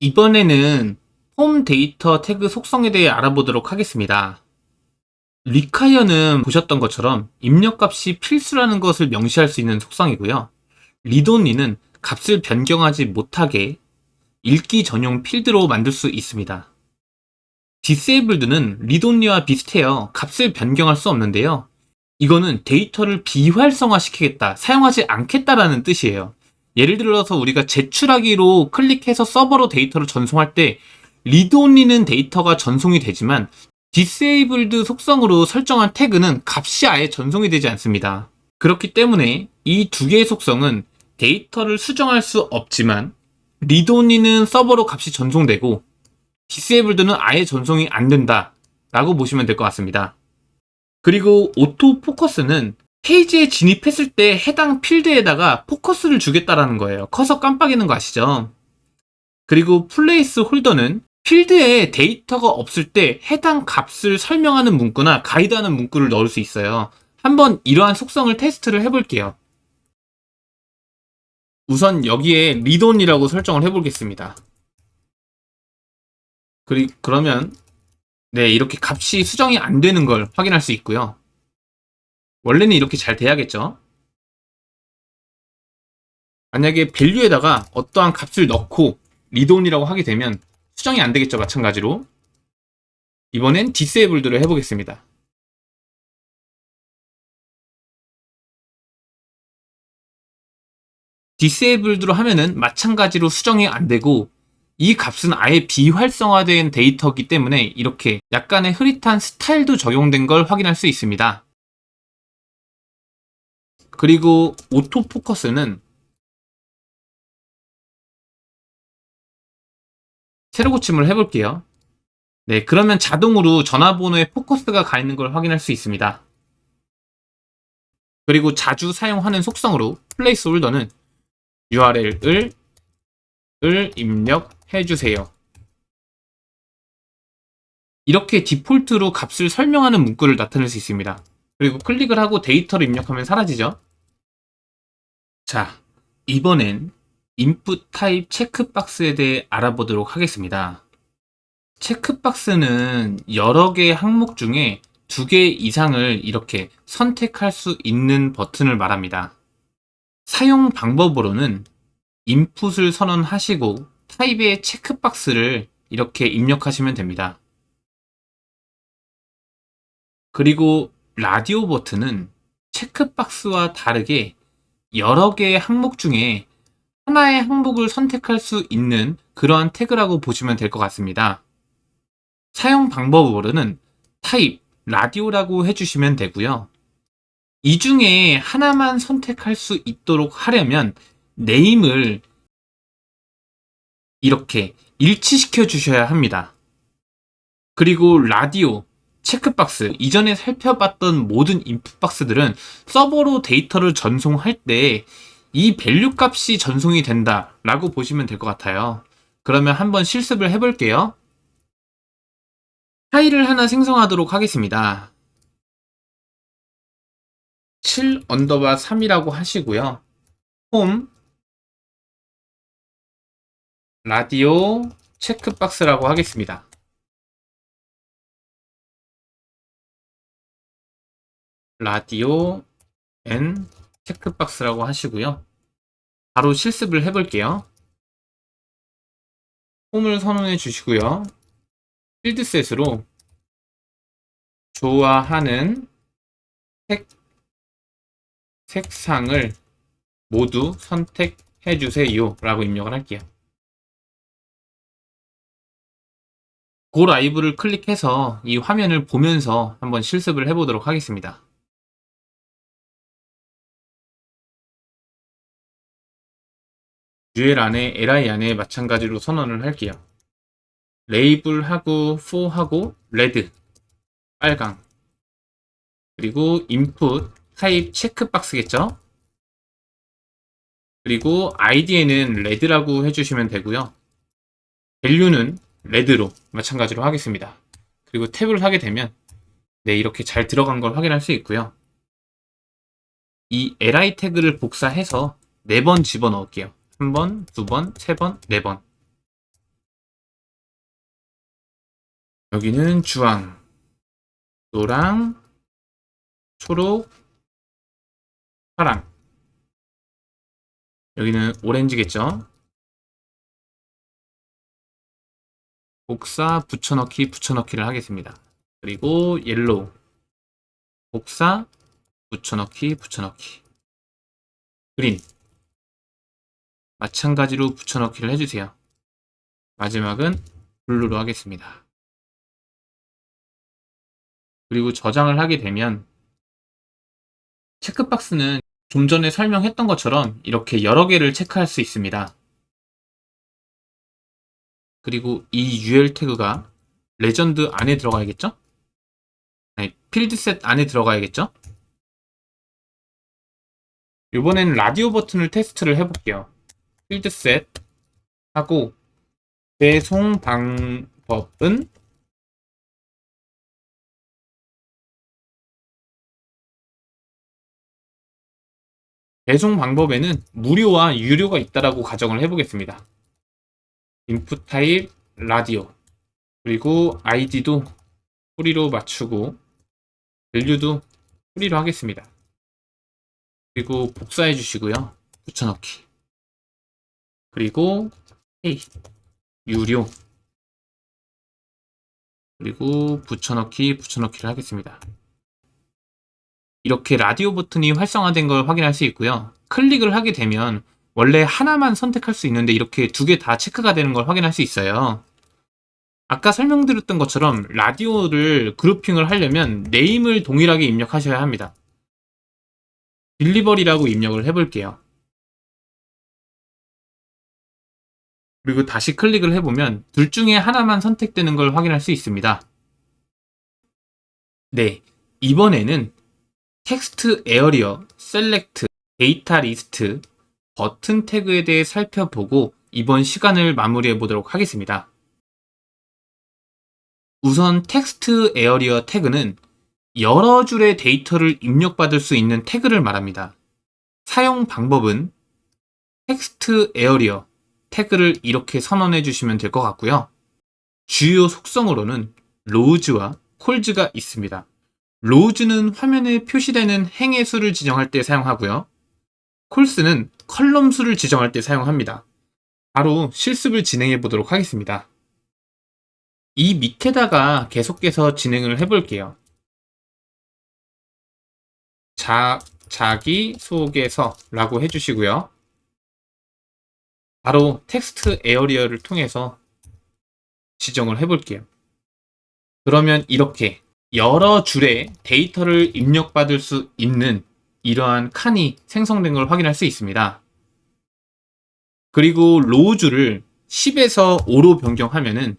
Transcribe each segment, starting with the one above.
이번에는 폼 데이터 태그 속성에 대해 알아보도록 하겠습니다. require는 보셨던 것처럼 입력값이 필수라는 것을 명시할 수 있는 속성이고요. readonly는 값을 변경하지 못하게 읽기 전용 필드로 만들 수 있습니다. disabled는 readonly와 비슷해요. 값을 변경할 수 없는데요. 이거는 데이터를 비활성화시키겠다, 사용하지 않겠다라는 뜻이에요. 예를 들어서 우리가 제출하기로 클릭해서 서버로 데이터를 전송할 때 리드 온리는 데이터가 전송이 되지만 디세이블드 속성으로 설정한 태그는 값이 아예 전송이 되지 않습니다. 그렇기 때문에 이 두 개의 속성은 데이터를 수정할 수 없지만 리드 온리는 서버로 값이 전송되고 디세이블드는 아예 전송이 안 된다 라고 보시면 될 것 같습니다. 그리고 오토 포커스는 페이지에 진입했을 때 해당 필드에다가 포커스를 주겠다라는 거예요. 커서 깜빡이는 거 아시죠? 그리고 플레이스 홀더는 필드에 데이터가 없을 때 해당 값을 설명하는 문구나 가이드하는 문구를 넣을 수 있어요. 한번 이러한 속성을 테스트를 해볼게요. 우선 여기에 리돈이라고 설정을 해보겠습니다. 그리, 그러면 네 이렇게 값이 수정이 안 되는 걸 확인할 수 있고요. 원래는 이렇게 잘 돼야겠죠. 만약에 밸류에다가 어떠한 값을 넣고 리돈이라고 하게 되면 수정이 안 되겠죠. 마찬가지로. 이번엔 디세이블드를 해보겠습니다. 디세이블드로 하면은 마찬가지로 수정이 안 되고 이 값은 아예 비활성화된 데이터이기 때문에 이렇게 약간의 흐릿한 스타일도 적용된 걸 확인할 수 있습니다. 그리고 오토포커스는 새로 고침을 해볼게요. 네, 그러면 자동으로 전화번호에 포커스가 가 있는 걸 확인할 수 있습니다. 그리고 자주 사용하는 속성으로 플레이스 홀더는 URL을 을 입력해 주세요. 이렇게 디폴트로 값을 설명하는 문구를 나타낼 수 있습니다. 그리고 클릭을 하고 데이터를 입력하면 사라지죠. 자, 이번엔 인풋 타입 체크박스에 대해 알아보도록 하겠습니다. 체크박스는 여러 개의 항목 중에 두 개 이상을 이렇게 선택할 수 있는 버튼을 말합니다. 사용 방법으로는 인풋을 선언하시고 타입의 체크박스를 이렇게 입력하시면 됩니다. 그리고 라디오 버튼은 체크박스와 다르게 여러 개의 항목 중에 하나의 항목을 선택할 수 있는 그러한 태그라고 보시면 될 것 같습니다. 사용 방법으로는 타입, 라디오라고 해주시면 되고요. 이 중에 하나만 선택할 수 있도록 하려면 네임을 이렇게 일치시켜 주셔야 합니다. 그리고 라디오, 체크박스, 이전에 살펴봤던 모든 인풋박스들은 서버로 데이터를 전송할 때 이 밸류 값이 전송이 된다 라고 보시면 될 것 같아요. 그러면 한번 실습을 해볼게요. 파일을 하나 생성하도록 하겠습니다. 7 언더바 3이라고 하시고요. 홈 라디오 체크박스라고 하겠습니다. 라디오 앤 체크박스라고 하시고요. 바로 실습을 해볼게요. 홈을 선언해 주시고요. 필드셋으로 좋아하는 색, 색상을 모두 선택해 주세요 라고 입력을 할게요. 고 라이브를 클릭해서 이 화면을 보면서 한번 실습을 해보도록 하겠습니다. UL 안에 li 안에 마찬가지로 선언을 할게요. 레이블하고 for하고 레드 빨강 그리고 input 타입 체크박스겠죠? 그리고 id에는 레드라고 해주시면 되고요. value는 레드로 마찬가지로 하겠습니다. 그리고 탭을 하게 되면 네 이렇게 잘 들어간 걸 확인할 수 있고요. 이 li 태그를 복사해서 4번 집어넣을게요. 한 번, 두 번, 세 번, 네 번. 여기는 주황, 노랑, 초록, 파랑. 여기는 오렌지겠죠? 복사, 붙여넣기, 붙여넣기를 하겠습니다. 그리고 옐로우, 복사, 붙여넣기, 붙여넣기. 그린. 마찬가지로 붙여넣기를 해주세요. 마지막은 블루로 하겠습니다. 그리고 저장을 하게 되면 체크박스는 좀 전에 설명했던 것처럼 이렇게 여러 개를 체크할 수 있습니다. 그리고 이 UL 태그가 레전드 안에 들어가야겠죠? 아니, 필드셋 안에 들어가야겠죠? 이번에는 라디오 버튼을 테스트를 해볼게요. 필드셋 하고 배송 방법은 배송 방법에는 무료와 유료가 있다라고 가정을 해보겠습니다. 인풋 타입 라디오 그리고 아이디도 프리로 맞추고 밸류도 프리로 하겠습니다. 그리고 복사해 주시고요. 붙여넣기 그리고 페이 유료 그리고 붙여넣기 붙여넣기를 하겠습니다. 이렇게 라디오 버튼이 활성화된 걸 확인할 수 있고요. 클릭을 하게 되면 원래 하나만 선택할 수 있는데 이렇게 두 개 다 체크가 되는 걸 확인할 수 있어요. 아까 설명드렸던 것처럼 라디오를 그룹핑을 하려면 네임을 동일하게 입력하셔야 합니다. 딜리버리라고 입력을 해볼게요. 그리고 다시 클릭을 해보면 둘 중에 하나만 선택되는 걸 확인할 수 있습니다. 네, 이번에는 텍스트 에어리어, 셀렉트, 데이터 리스트, 버튼 태그에 대해 살펴보고 이번 시간을 마무리해 보도록 하겠습니다. 우선 텍스트 에어리어 태그는 여러 줄의 데이터를 입력받을 수 있는 태그를 말합니다. 사용 방법은 텍스트 에어리어 태그를 이렇게 선언해 주시면 될 것 같고요. 주요 속성으로는 로즈와 콜즈가 있습니다. 로즈는 화면에 표시되는 행의 수를 지정할 때 사용하고요. 콜스는 컬럼 수를 지정할 때 사용합니다. 바로 실습을 진행해 보도록 하겠습니다. 이 밑에다가 계속해서 진행을 해볼게요. 자, 자기 소개서라고 해주시고요. 바로 텍스트 에어리어를 통해서 지정을 해볼게요. 그러면 이렇게 여러 줄의 데이터를 입력받을 수 있는 이러한 칸이 생성된 걸 확인할 수 있습니다. 그리고 로우주를 10에서 5로 변경하면은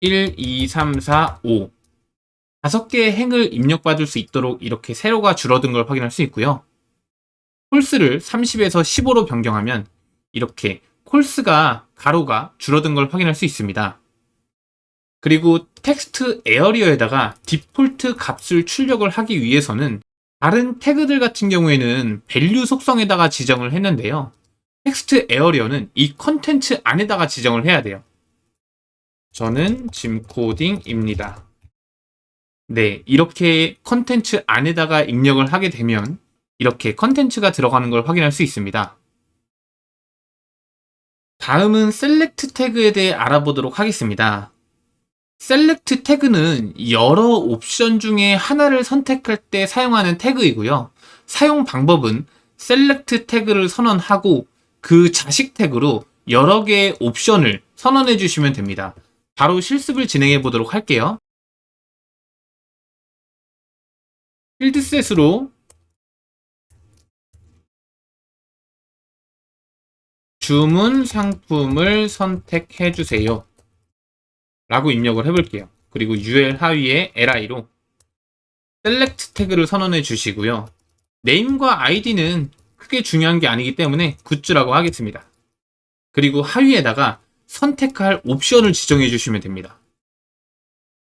1, 2, 3, 4, 5 다섯 개의 행을 입력받을 수 있도록 이렇게 세로가 줄어든 걸 확인할 수 있고요. 콜스를 30에서 15로 변경하면 이렇게 콜스가 가로가 줄어든 걸 확인할 수 있습니다. 그리고 텍스트 에어리어에다가 디폴트 값을 출력을 하기 위해서는 다른 태그들 같은 경우에는 밸류 속성에다가 지정을 했는데요. 텍스트 에어리어는 이 컨텐츠 안에다가 지정을 해야 돼요. 저는 짐코딩입니다. 네, 이렇게 컨텐츠 안에다가 입력을 하게 되면 이렇게 컨텐츠가 들어가는 걸 확인할 수 있습니다. 다음은 셀렉트 태그에 대해 알아보도록 하겠습니다. 셀렉트 태그는 여러 옵션 중에 하나를 선택할 때 사용하는 태그이고요. 사용 방법은 셀렉트 태그를 선언하고 그 자식 태그로 여러 개의 옵션을 선언해 주시면 됩니다. 바로 실습을 진행해 보도록 할게요. 필드셋으로 주문 상품을 선택해 주세요. 라고 입력을 해볼게요. 그리고 UL 하위에 li로 select 태그를 선언해 주시고요. name과 id는 크게 중요한 게 아니기 때문에 굿즈라고 하겠습니다. 그리고 하위에다가 선택할 옵션을 지정해 주시면 됩니다.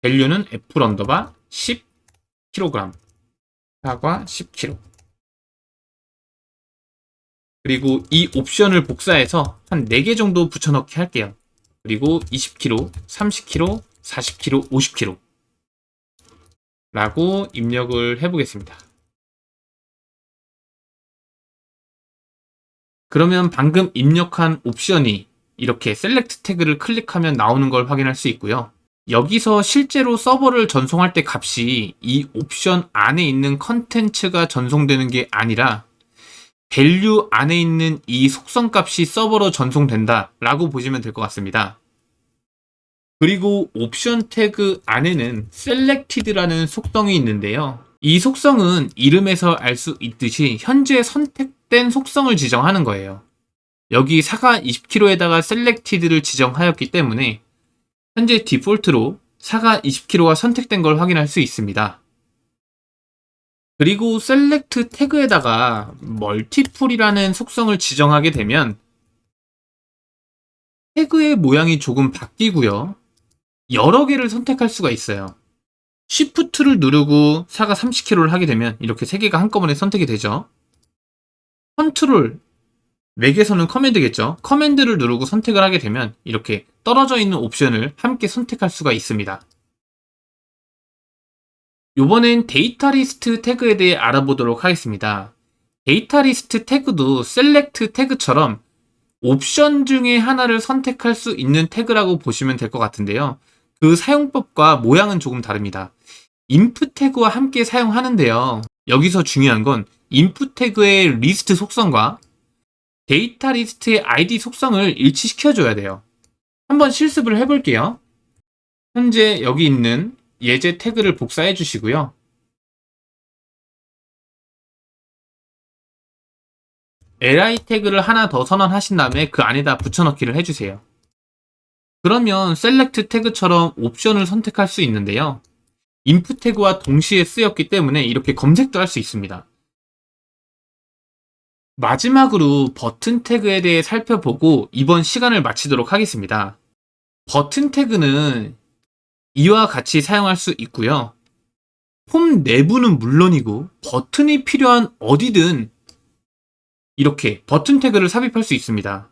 value는 f 언더바 10kg 사과 10kg 그리고 이 옵션을 복사해서 한 4개 정도 붙여넣기 할게요. 그리고 20kg, 30kg, 40kg, 50kg 라고 입력을 해보겠습니다. 그러면 방금 입력한 옵션이 이렇게 셀렉트 태그를 클릭하면 나오는 걸 확인할 수 있고요. 여기서 실제로 서버를 전송할 때 값이 이 옵션 안에 있는 컨텐츠가 전송되는 게 아니라 밸류 안에 있는 이 속성 값이 서버로 전송된다 라고 보시면 될 것 같습니다. 그리고 옵션 태그 안에는 selected라는 속성이 있는데요. 이 속성은 이름에서 알 수 있듯이 현재 선택된 속성을 지정하는 거예요. 여기 사과 20kg에다가 selected를 지정하였기 때문에 현재 디폴트로 사과 20kg가 선택된 걸 확인할 수 있습니다. 그리고 select 태그에다가 multiple이라는 속성을 지정하게 되면 태그의 모양이 조금 바뀌고요. 여러 개를 선택할 수가 있어요. Shift를 누르고 사과 30kg를 하게 되면 이렇게 세 개가 한꺼번에 선택이 되죠. 컨트롤 맥에서는 커맨드겠죠. 커맨드를 누르고 선택을 하게 되면 이렇게 떨어져 있는 옵션을 함께 선택할 수가 있습니다. 이번엔 데이터 리스트 태그에 대해 알아보도록 하겠습니다. 데이터 리스트 태그도 셀렉트 태그처럼 옵션 중에 하나를 선택할 수 있는 태그라고 보시면 될 것 같은데요. 그 사용법과 모양은 조금 다릅니다. 인풋 태그와 함께 사용하는데요. 여기서 중요한 건 인풋 태그의 리스트 속성과 데이터 리스트의 ID 속성을 일치시켜줘야 돼요. 한번 실습을 해볼게요. 현재 여기 있는 예제 태그를 복사해 주시고요. li 태그를 하나 더 선언하신 다음에 그 안에다 붙여넣기를 해주세요. 그러면 select 태그처럼 옵션을 선택할 수 있는데요. input 태그와 동시에 쓰였기 때문에 이렇게 검색도 할 수 있습니다. 마지막으로 버튼 태그에 대해 살펴보고 이번 시간을 마치도록 하겠습니다. 버튼 태그는 이와 같이 사용할 수 있고요. 폼 내부는 물론이고 버튼이 필요한 어디든 이렇게 버튼 태그를 삽입할 수 있습니다.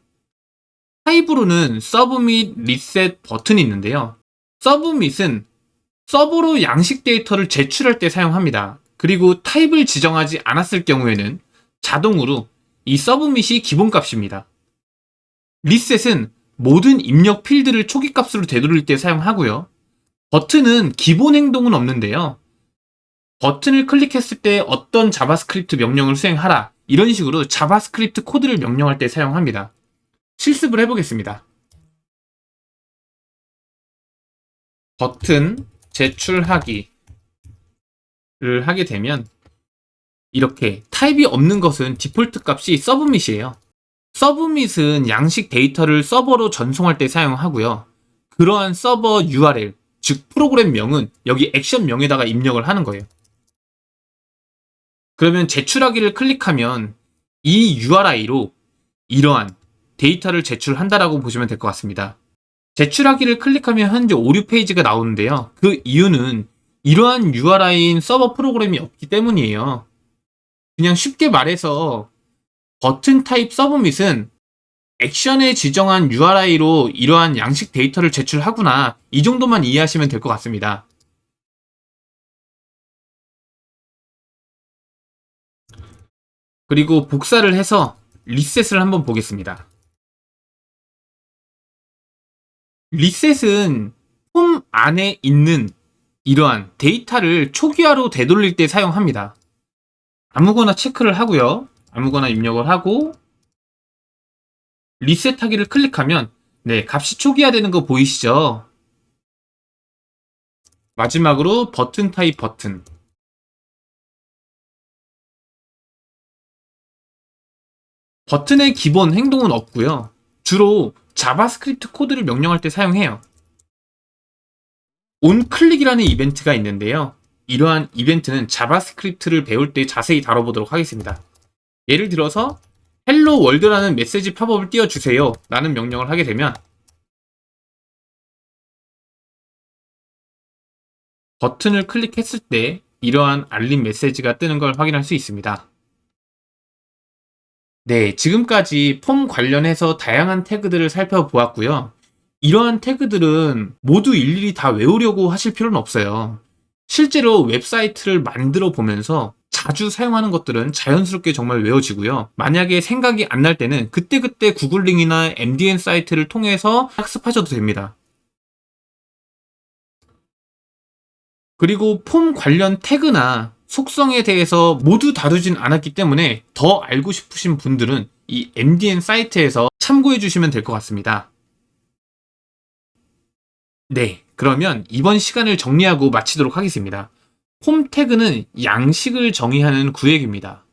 타입으로는 서브 및 리셋 버튼이 있는데요. 서브 밋은 서버로 양식 데이터를 제출할 때 사용합니다. 그리고 타입을 지정하지 않았을 경우에는 자동으로 이 서브 밋이 기본값입니다. 리셋은 모든 입력 필드를 초기값으로 되돌릴 때 사용하고요. 버튼은 기본 행동은 없는데요. 버튼을 클릭했을 때 어떤 자바스크립트 명령을 수행하라 이런 식으로 자바스크립트 코드를 명령할 때 사용합니다. 실습을 해보겠습니다. 버튼 제출하기를 하게 되면 이렇게 타입이 없는 것은 디폴트 값이 서브밋이에요. 서브밋은 양식 데이터를 서버로 전송할 때 사용하고요. 그러한 서버 URL, 즉 프로그램 명은 여기 액션 명에다가 입력을 하는 거예요. 그러면 제출하기를 클릭하면 이 URI로 이러한 데이터를 제출한다라고 보시면 될 것 같습니다. 제출하기를 클릭하면 현재 오류 페이지가 나오는데요. 그 이유는 이러한 URI인 서버 프로그램이 없기 때문이에요. 그냥 쉽게 말해서 버튼 타입 서브밋은 액션에 지정한 URI로 이러한 양식 데이터를 제출하구나. 이 정도만 이해하시면 될 것 같습니다. 그리고 복사를 해서 리셋을 한번 보겠습니다. 리셋은 폼 안에 있는 이러한 데이터를 초기화로 되돌릴 때 사용합니다. 아무거나 체크를 하고요. 아무거나 입력을 하고 리셋하기를 클릭하면 네, 값이 초기화되는 거 보이시죠? 마지막으로 버튼 타입 버튼 버튼의 기본 행동은 없고요. 주로 자바스크립트 코드를 명령할 때 사용해요. 온클릭이라는 이벤트가 있는데요. 이러한 이벤트는 자바스크립트를 배울 때 자세히 다뤄보도록 하겠습니다. 예를 들어서 헬로 월드라는 메시지 팝업을 띄워주세요 라는 명령을 하게 되면 버튼을 클릭했을 때 이러한 알림 메시지가 뜨는 걸 확인할 수 있습니다. 네, 지금까지 폼 관련해서 다양한 태그들을 살펴보았고요. 이러한 태그들은 모두 일일이 다 외우려고 하실 필요는 없어요. 실제로 웹사이트를 만들어 보면서 자주 사용하는 것들은 자연스럽게 정말 외워지고요. 만약에 생각이 안 날 때는 그때그때 구글링이나 MDN 사이트를 통해서 학습하셔도 됩니다. 그리고 폼 관련 태그나 속성에 대해서 모두 다루진 않았기 때문에 더 알고 싶으신 분들은 이 MDN 사이트에서 참고해 주시면 될 것 같습니다. 네, 그러면 이번 시간을 정리하고 마치도록 하겠습니다. 폼 태그는 양식을 정의하는 구획입니다.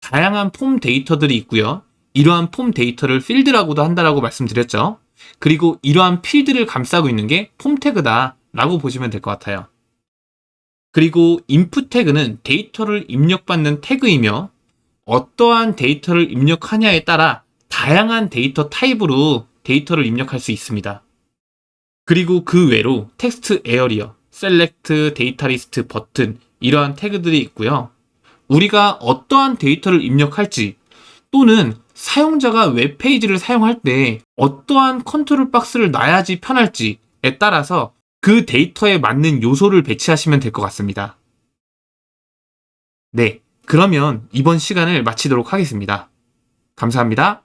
다양한 폼 데이터들이 있고요. 이러한 폼 데이터를 필드라고도 한다라고 말씀드렸죠. 그리고 이러한 필드를 감싸고 있는 게 폼 태그다라고 보시면 될 것 같아요. 그리고 인풋 태그는 데이터를 입력받는 태그이며 어떠한 데이터를 입력하냐에 따라 다양한 데이터 타입으로 데이터를 입력할 수 있습니다. 그리고 그 외로 텍스트 에어리어, 셀렉트, 데이터 리스트, 버튼 이러한 태그들이 있고요. 우리가 어떠한 데이터를 입력할지 또는 사용자가 웹페이지를 사용할 때 어떠한 컨트롤 박스를 놔야지 편할지에 따라서 그 데이터에 맞는 요소를 배치하시면 될 것 같습니다. 네, 그러면 이번 시간을 마치도록 하겠습니다. 감사합니다.